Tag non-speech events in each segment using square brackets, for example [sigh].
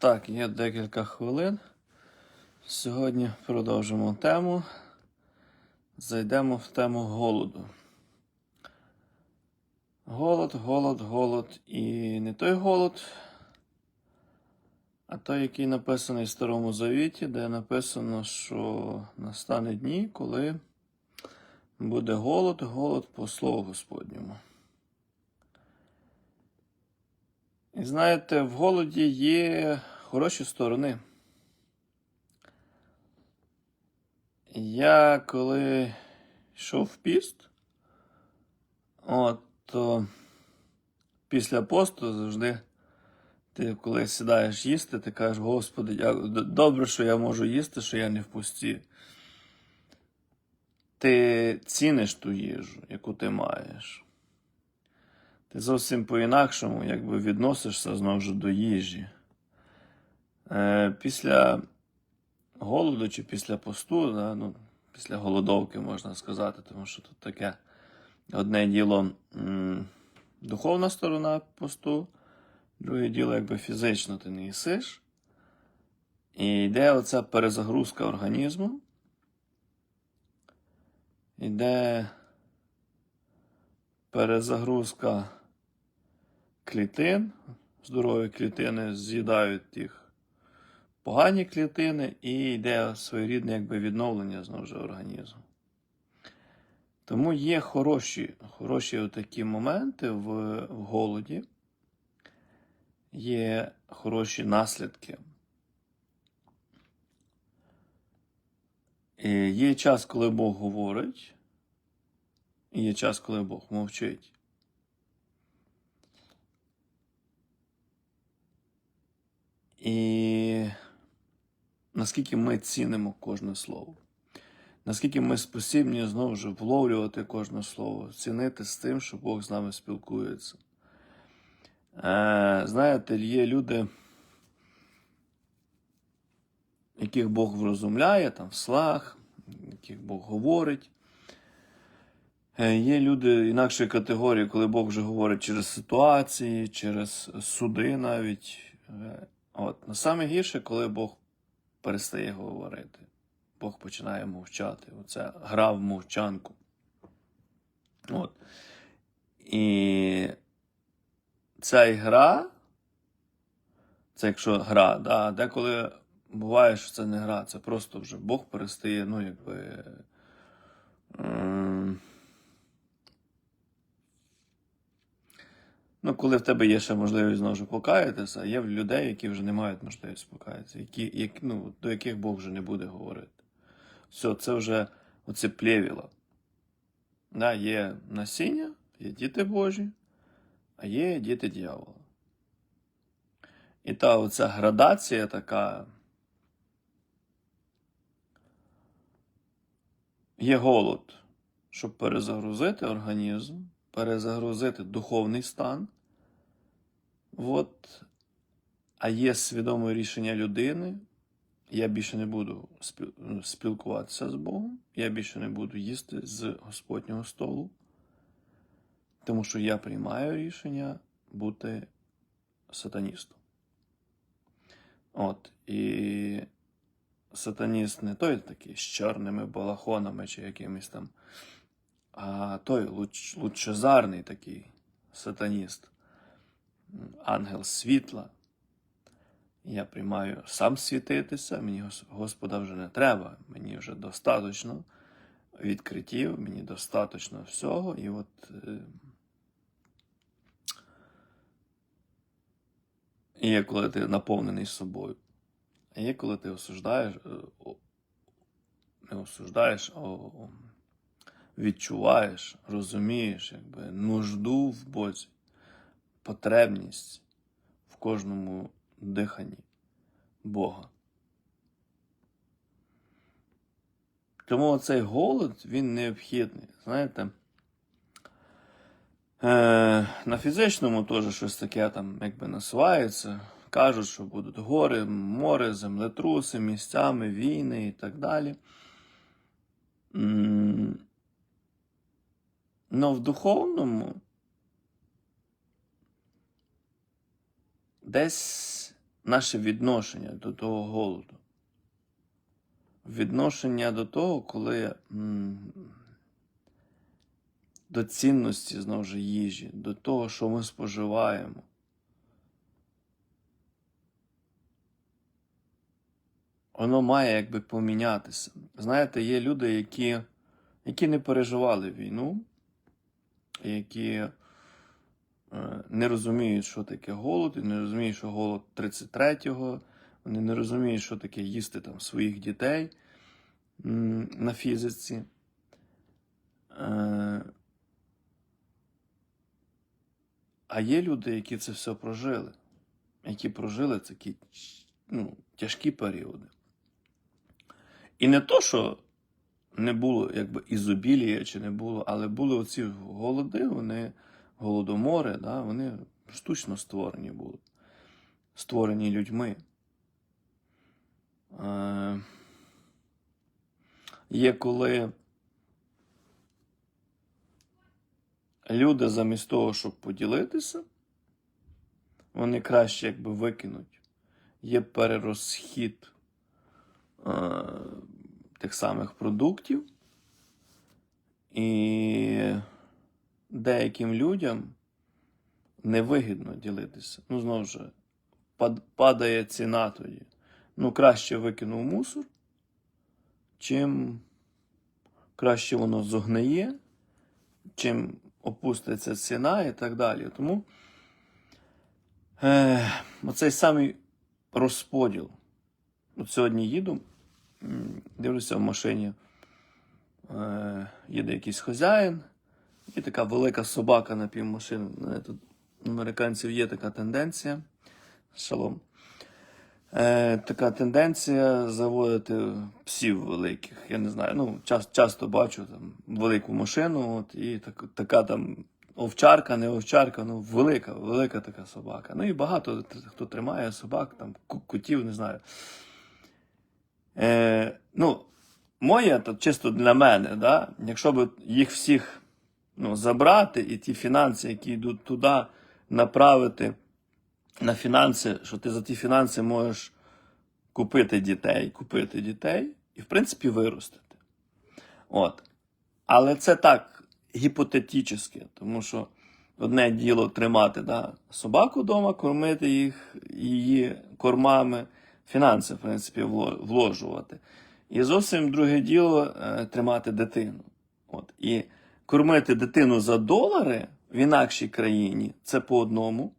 Так, є декілька хвилин. Сьогодні продовжимо тему. Зайдемо в тему голоду. Голод, голод, голод. І не той голод, а той, який написаний в Старому Завіті, де написано, що настане дні, коли буде голод, голод по Слову Господньому. І знаєте, в голоді є хороші сторони. Я коли йшов в піст, от, то після посту завжди ти, коли сідаєш їсти, ти кажеш, Господи, добре, що я можу їсти, що я не в пусті. Ти ціниш ту їжу, яку ти маєш. Ти зовсім по-інакшому якби відносишся знову ж до їжі. Е, після голоду чи після посту, да, ну, після голодовки можна сказати, тому що тут таке одне діло м, духовна сторона посту, друге діло, якби фізично ти не їсиш. І йде оця перезагрузка організму. Йде перезагрузка клітин. Здорові клітини з'їдають їх погані клітини, і йде своєрідне якби відновлення знову ж організму. Тому є хороші, хороші отакі моменти в, в голоді, є хороші наслідки. І є час, коли Бог говорить, і є час, коли Бог мовчить. І наскільки ми цінимо кожне слово, наскільки ми спосібні знову ж вловлювати кожне слово, цінити з тим, що Бог з нами спілкується. Е, знаєте, є люди, яких Бог врозумляє, там в слах, яких Бог говорить. Е, Є люди інакшої категорії, коли Бог вже говорить через ситуації, через суди навіть. Е, От. Но саме гірше, коли Бог перестає говорити. Бог починає мовчати. Оце гра в мовчанку. От. І ця гра, це якщо гра, да, деколи буває, що це не гра, це просто вже Бог перестає, ну, якби. Ну, коли в тебе є ще можливість знову ж покаятися, є людей, які вже не мають можливості покаятися, які, які, ну, до яких Бог вже не буде говорити. Все, це вже оце плєвіло. Да, є насіння, є діти Божі, а є діти дьявола. І та оця градація така. Є голод, щоб перезагрузити організм, перезагрузити духовний стан. От. А є свідоме рішення людини. Я більше не буду спілкуватися з Богом, я більше не буду їсти з Господнього столу, тому що я приймаю рішення бути сатаністом. От. І сатаніст не той такий з чорними балахонами чи якимось там, а той луч, лучезарний такий сатаніст, ангел світла. Я приймаю сам світитися, мені Господа вже не треба, мені вже достатньо відкриттів, мені достатньо всього. І от е, є коли ти наповнений собою. Є коли ти осуждаєш, е, не осуждаєш, а відчуваєш, розумієш, якби нужду в Бозі, потребність в кожному диханні Бога. Тому цей голод він необхідний. Знаєте, е, на фізичному теж щось таке там якби насувається. Кажуть, що будуть гори, море, землетруси, місцями, війни і так далі. Но в духовному десь наше відношення до того голоду. Відношення до того, коли до цінності знову ж їжі, до того, що ми споживаємо. Воно має якби помінятися. Знаєте, є люди, які, які не переживали війну, які не розуміють, що таке голод, і не розуміють, що голод 33-го, вони не розуміють, що таке їсти там своїх дітей на фізиці. Е, А є люди, які це все прожили, які прожили такі ну, тяжкі періоди. І не то, що не було якби ізобілія чи не було, але були оці голоди, вони голодомори, да, вони штучно створені були, створені людьми. Е, є коли люди замість того, щоб поділитися, вони краще якби викинуть. Є перерозхід е, тих самих продуктів, і деяким людям невигідно ділитися. Ну, знову ж, падає ціна тоді. Ну, краще викинув мусор, чим краще воно зогниє, чим опуститься ціна і так далі. Тому е, оцей самий розподіл. От сьогодні їду, дивлюся в машині, е, їде якийсь хазяїн, і така велика собака на півмашини. Е, Тут у американців є така тенденція. Шалом. Е, така тенденція заводити псів великих. Я не знаю. Ну, час, часто бачу там велику машину, от, і так, така там овчарка, не овчарка, ну велика, велика така собака. Ну і багато хто тримає собак, там котів, не знаю. Е, ну, моє, то чисто для мене, да? якщо б їх всіх ну, забрати, і ті фінанси, які йдуть туди, направити на фінанси, що ти за ті фінанси можеш купити дітей, купити дітей і, в принципі, виростити. От. Але це так гіпотетично, тому що одне діло тримати да, собаку вдома, кормити їх її кормами, фінанси, в принципі, вложувати. І зовсім друге діло е, тримати дитину. От. І кормити дитину за долари в інакшій країні це по одному.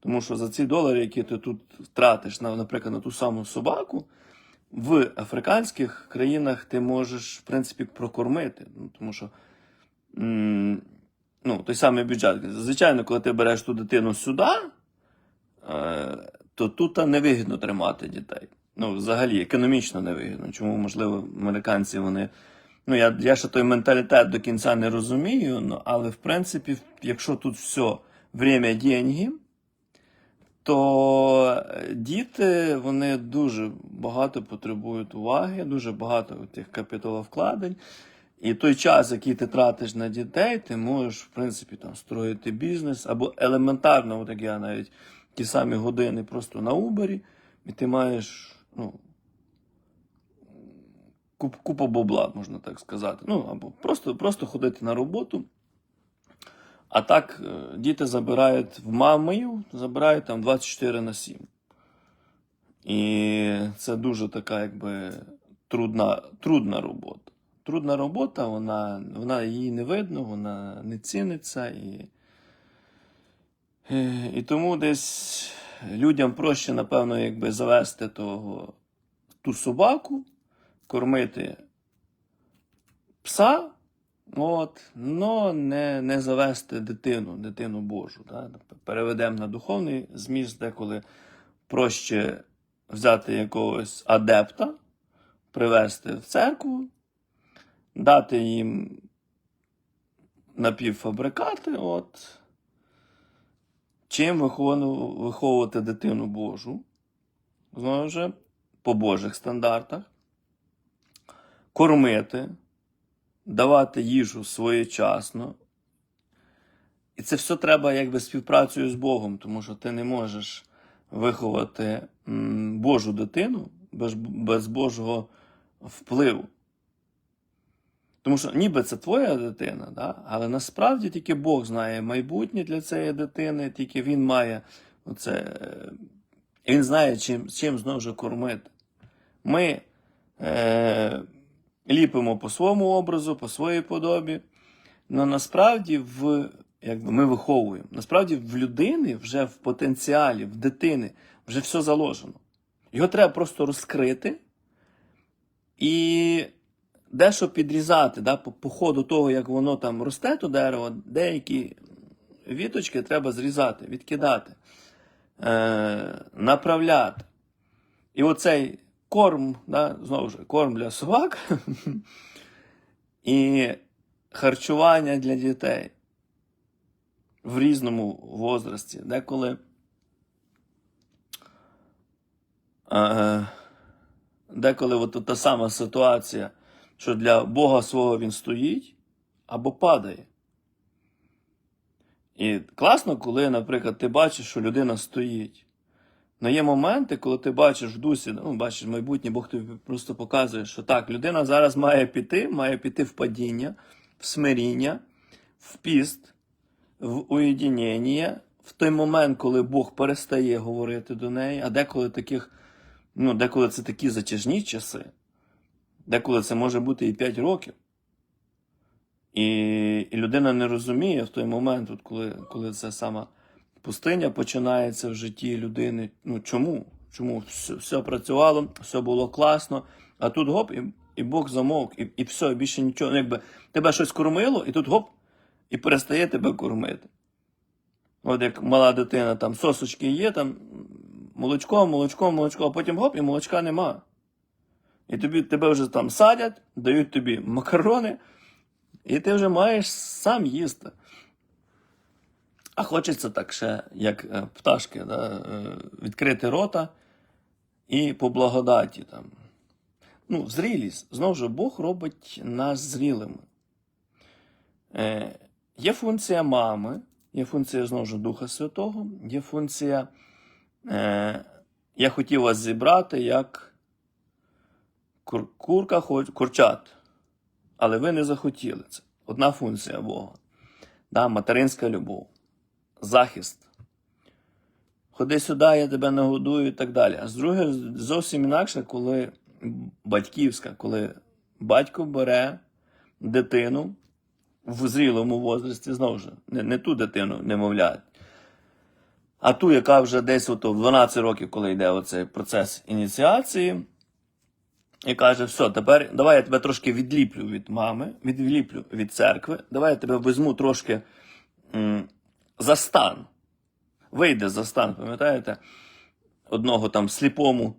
Тому що за ці долари, які ти тут втратиш, на, наприклад, на ту саму собаку, в африканських країнах ти можеш, в принципі, прокормити. Ну, тому що ну, той самий бюджет. Звичайно, коли ти береш ту дитину сюди, е, то тут невигідно тримати дітей. Ну, взагалі, економічно невигідно. Чому, можливо, американці вони. Ну, я, я ще той менталітет до кінця не розумію, ну, але в принципі, якщо тут все время деньги, то е, діти вони дуже багато потребують уваги, дуже багато тих капіталовкладень. І той час, який ти тратиш на дітей, ти можеш, в принципі, там строїти бізнес або елементарно, от як я навіть ті самі години просто на Убері, і ти маєш ну, куп, купу бабла, можна так сказати. Ну, або просто, просто ходити на роботу. А так е, діти забирають в мамою, забирають там 24 на 7. І це дуже така, якби трудна, трудна робота. Трудна робота, вона, вона її не видно, вона не ціниться. І, і, і тому десь людям проще, напевно, якби завести того, ту собаку, кормити пса, от, но не, не завести дитину, дитину Божу. Да? Переведемо на духовний зміст, деколи проще взяти якогось адепта, привести в церкву, дати їм напівфабрикати, от, чим виховувати дитину Божу, знову ж, по Божих стандартах, кормити, давати їжу своєчасно. І це все треба якби співпрацею з Богом, тому що ти не можеш виховати Божу дитину без, без Божого впливу. Тому що ніби це твоя дитина, да? але насправді тільки Бог знає майбутнє для цієї дитини, тільки Він має оце. Він знає, чим, чим знову кормити. Ми е, ліпимо по своєму образу, по своїй подобі. Але насправді в, якби ми виховуємо. Насправді в людини вже в потенціалі, в дитини вже все заложено. Його треба просто розкрити і дещо підрізати. Да, по, по ходу того, як воно там росте, то дерево, деякі віточки треба зрізати, відкидати, е, направляти. І оцей корм, да, знову ж корм для собак [laughs] і харчування для дітей в різному возрасті. Деколи, е, деколи от та сама ситуація, що для Бога свого він стоїть або падає. І класно, коли, наприклад, ти бачиш, що людина стоїть. Но є моменти, коли ти бачиш в дусі, ну, бачиш майбутнє, Бог тобі просто показує, що так, людина зараз має піти, має піти в падіння, в смиріння, в піст, в уєдінення, в той момент, коли Бог перестає говорити до неї, а деколи таких, ну, деколи це такі затяжні часи, деколи це може бути і 5 років. І, і людина не розуміє в той момент, от коли, коли це сама пустиня починається в житті людини. Ну чому? Чому все, все працювало, все було класно, а тут гоп, і, і Бог замовк, і, і все, більше нічого. Ну, якби тебе щось кормило, і тут гоп, і перестає тебе кормити. От як мала дитина, там сосочки є, там молочко, молочко, молочко, а потім гоп, і молочка нема. І тобі, тебе вже там садять, дають тобі макарони, і ти вже маєш сам їсти. А хочеться так ще, як е, пташки, да, е, відкрити рота і по благодаті. Там. Ну, зрілість. Знову ж Бог робить нас зрілими. Е, є функція мами, є функція знову ж Духа Святого, є функція. Е, я хотів вас зібрати як кур, курка хоч- курчат. Але ви не захотіли це. Одна функція Бога. Да, материнська любов захист. Ходи сюди, я тебе нагодую і так далі. А з друге, зовсім інакше, коли батьківська, коли батько бере дитину в зрілому возрасті, знову ж, не, не ту дитину немовлять, а ту, яка вже десь ото в 12 років, коли йде оцей процес ініціації, і каже: все, тепер давай я тебе трошки відліплю від мами, відліплю від церкви, давай я тебе візьму трошки. За стан. Вийде за стан, пам'ятаєте? Одного там сліпому,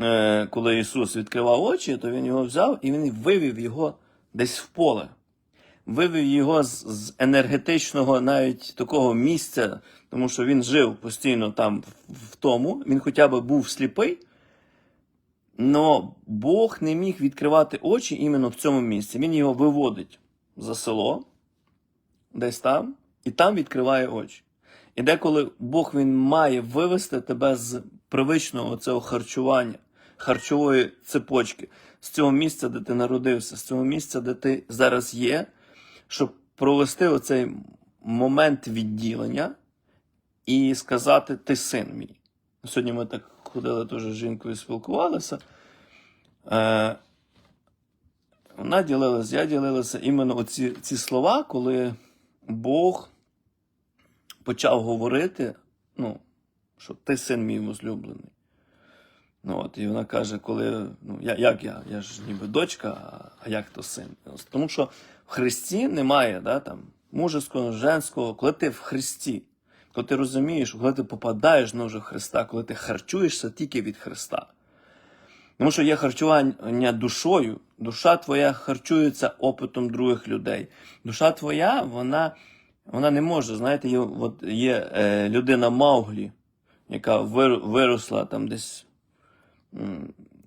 е, коли Ісус відкривав очі, то Він його взяв і він вивів його десь в поле. Вивів його з, енергетичного навіть такого місця, тому що він жив постійно там в, в тому, він хоча б був сліпий, але Бог не міг відкривати очі іменно в цьому місці. Він його виводить за село, десь там, і там відкриває очі. І деколи Бог він має вивести тебе з привичного цього харчування, харчової цепочки, з цього місця, де ти народився, з цього місця, де ти зараз є, щоб провести оцей момент відділення і сказати: Ти син мій. Сьогодні ми так ходили теж з жінкою спілкувалися. Е, вона ділилась, я ділилася іменно оці ці слова, коли Бог почав говорити, ну, що ти син мій возлюблений. Ну, от, і вона каже, коли, ну, я, як я? Я ж ніби дочка, а, як то син? Тому що в Христі немає да, там, мужеского, женського, коли ти в Христі, коли ти розумієш, коли ти попадаєш в Христа, коли ти харчуєшся тільки від Христа. Тому що є харчування душою, душа твоя харчується опитом других людей. Душа твоя, вона, вона не може, знаєте, є, от є е, людина Мауглі, яка вир, виросла там десь.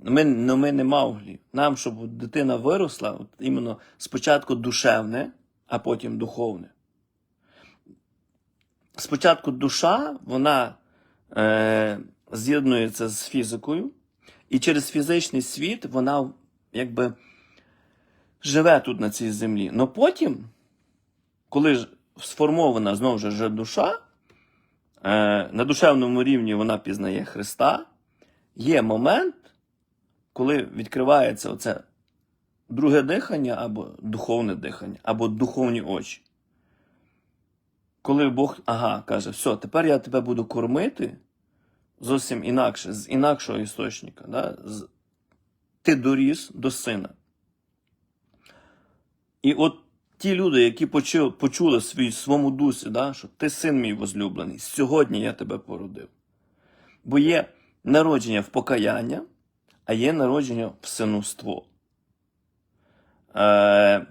Ми, ну, ми не Мауглі. Нам, щоб дитина виросла, от іменно спочатку душевне, а потім духовне. Спочатку душа, вона е, з'єднується з фізикою, і через фізичний світ вона якби живе тут на цій землі. Но потім, коли ж сформована знову ж душа, е, на душевному рівні вона пізнає Христа, є момент, коли відкривається оце друге дихання або духовне дихання, або духовні очі. Коли Бог ага, каже, все, тепер я тебе буду кормити зовсім інакше, з інакшого істочника. Да? Ти доріс до сина. І от ті люди, які почули, почули свій, своєму дусі, да, що ти син мій возлюблений, сьогодні я тебе породив. Бо є народження в покаяння, а є народження в синуство. Е,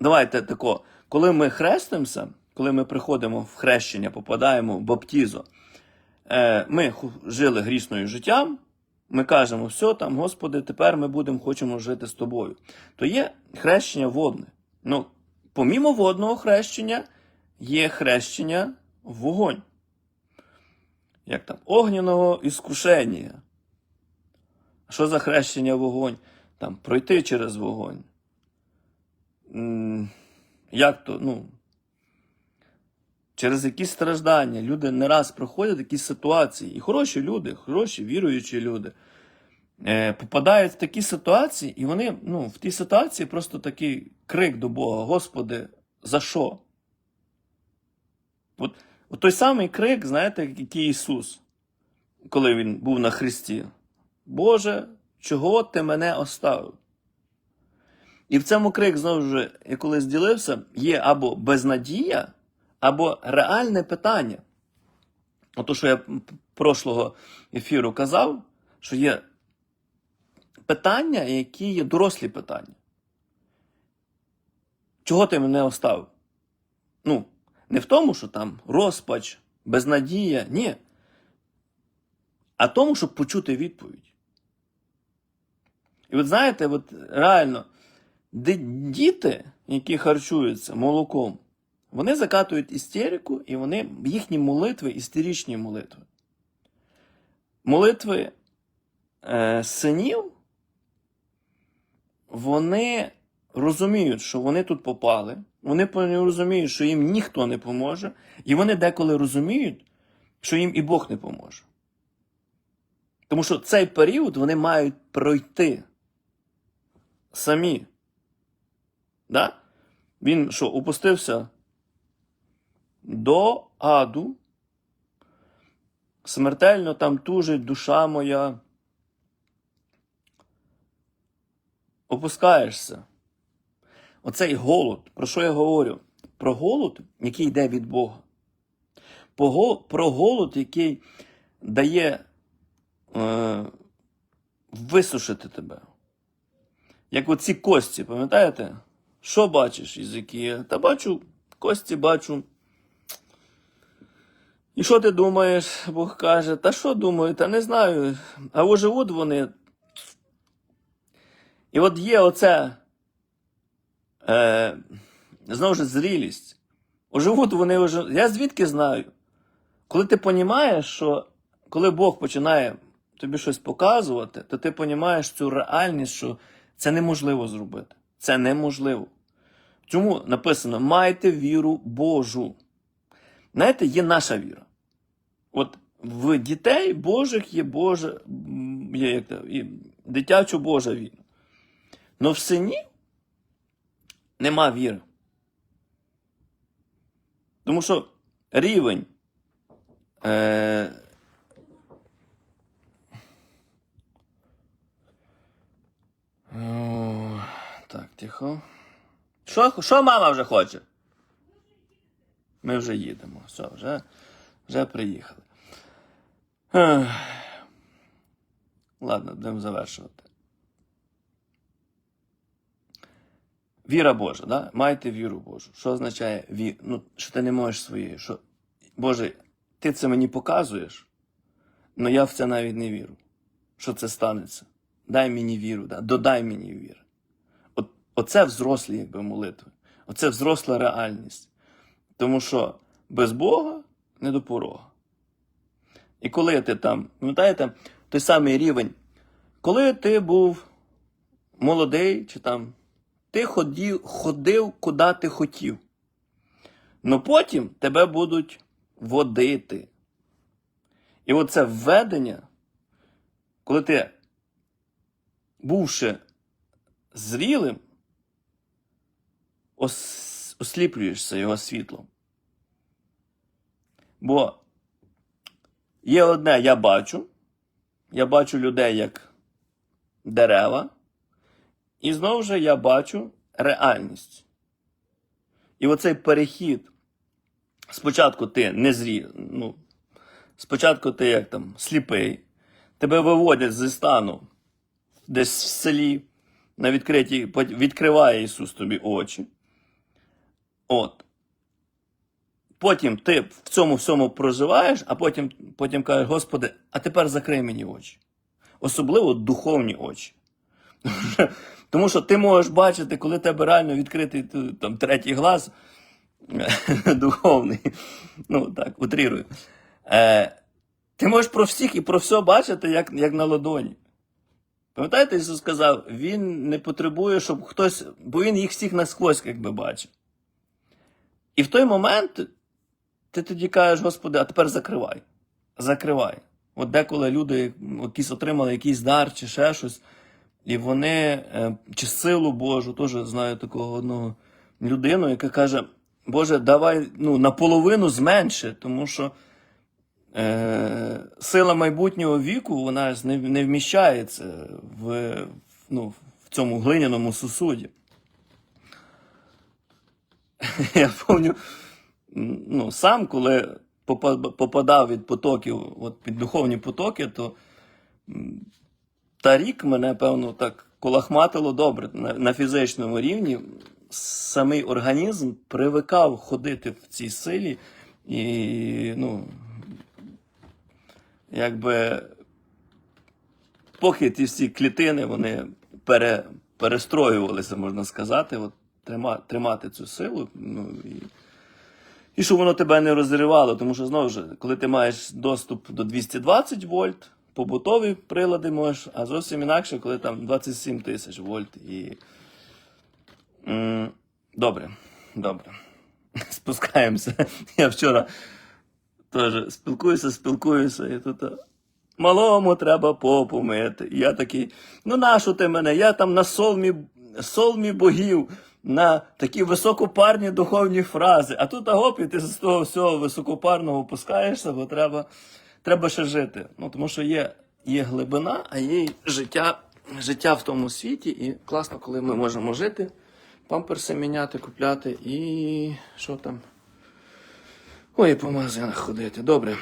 давайте тако, коли ми хрестимося, коли ми приходимо в хрещення, попадаємо в баптізо, е, ми жили грісною життям, ми кажемо, все там, Господи, тепер ми будемо хочемо жити з тобою. То є хрещення водне. Ну, помімо водного хрещення, є хрещення в вогонь. Як там, огняного іскушення. Що за хрещення вогонь? Там пройти через вогонь. Як то, ну, через якісь страждання. Люди не раз проходять якісь ситуації. І хороші люди, хороші віруючі люди е, попадають в такі ситуації, і вони ну, в тій ситуації просто такий крик до Бога: Господи, за що? От, от той самий крик, знаєте, який Ісус, коли Він був на Христі. Боже, чого ти мене оставив? І в цьому крик, знову ж, я коли зділився, є або безнадія, або реальне питання. Ото, що я прошлого ефіру казав, що є питання, які є дорослі питання. Чого ти мене оставив? Ну, не в тому, що там розпач, безнадія, ні. А тому, щоб почути відповідь. І от знаєте, от реально, діти, які харчуються молоком, вони закатують істерику, і вони, їхні молитви істеричні молитви. Молитви е, синів, вони розуміють, що вони тут попали, вони розуміють, що їм ніхто не поможе, і вони деколи розуміють, що їм і Бог не поможе. Тому що цей період вони мають пройти самі. Да? Він що, опустився до аду, смертельно там тужить душа моя. Опускаєшся. Оцей голод, про що я говорю? Про голод, який йде від Бога. Про голод, який дає е, висушити тебе. Як оці кості, пам'ятаєте? Що бачиш, Ізикія? Та бачу, кості бачу. І що ти думаєш? Бог каже, та що думаю, та не знаю. А оживуть вони. І от є оце, е, знову ж зрілість. Оживуть вони вже. Я звідки знаю? Коли ти розумієш, що коли Бог починає тобі щось показувати, то ти розумієш цю реальність, що це неможливо зробити. Це неможливо. Чому написано: майте віру Божу. Знаєте, є наша віра. От в дітей Божих є Божа, м, є як дитячо Божа віра. Но в сині нема віри. Тому що рівень е, О, так, тихо. Що, що мама вже хоче? Ми вже їдемо. Все, вже, вже приїхали. Ладно, будемо завершувати. Віра Божа, да? Майте віру Божу. Що означає ві... ну, що ти не можеш своєю? Що... Боже, ти це мені показуєш, але я в це навіть не вірю. Що це станеться? Дай мені віру, да? додай мені віри. От, оце взрослі, якби молитви. Оце взросла реальність. Тому що без Бога не до порога. І коли ти там, пам'ятаєте, той самий рівень, коли ти був молодий, чи там ти ходив, ходив куди ти хотів. Ну потім тебе будуть водити. І оце введення, коли ти, бувши зрілим, ос- осліплюєшся його світлом. Бо є одне, я бачу, я бачу людей як дерева, і знову ж я бачу реальність. І оцей перехід. Спочатку ти не зрі, ну, спочатку ти як там сліпий, тебе виводять зі стану десь в селі, на відкритій, відкриває Ісус тобі очі. От. Потім ти в цьому всьому проживаєш, а потім, потім кажеш, Господи, а тепер закрий мені очі. Особливо духовні очі. [laughs] Тому що ти можеш бачити, коли тебе реально відкритий т- там, третій глаз [laughs] духовний. Ну, так, утрірую. Е, ти можеш про всіх і про все бачити, як, як на ладоні. Пам'ятаєте, Ісус сказав, Він не потребує, щоб хтось, бо Він їх всіх насквозь якби бачив. І в той момент ти тоді кажеш, Господи, а тепер закривай. Закривай. От деколи люди якісь отримали якийсь дар чи ще щось, і вони, е, чи силу Божу, теж знаю такого одного людину, яка каже: Боже, давай ну, наполовину зменши, тому що е, сила майбутнього віку вона не, не вміщається в, ну, в цьому глиняному сусуді. [laughs] Я пам'ятаю, ну, сам, коли попадав від потоків, от під духовні потоки, то та рік мене, певно, так колахматило добре на, на фізичному рівні. Самий організм привикав ходити в цій силі, і, ну, якби, поки ті всі клітини вони пере, перестроювалися, можна сказати, от, трима, тримати цю силу. Ну, і, і щоб воно тебе не розривало, тому що знову ж, коли ти маєш доступ до 220 вольт, побутові прилади можеш, а зовсім інакше, коли там 27 тисяч вольт. І... Добре, добре. [laughs] Спускаємося. [laughs] Я вчора теж спілкуюся, спілкуюся, і тут. Малому треба попу мити. І я такий, ну нащо ти мене? Я там на солмі, солмі богів, на такі високопарні духовні фрази. А тут агоп, ти з того всього високопарного опускаєшся, бо треба, треба ще жити. Ну, тому що є, є глибина, а є життя, життя в тому світі. І класно, коли ми можемо жити, памперси міняти, купляти і що там. Ой, по магазинах ходити. Добре.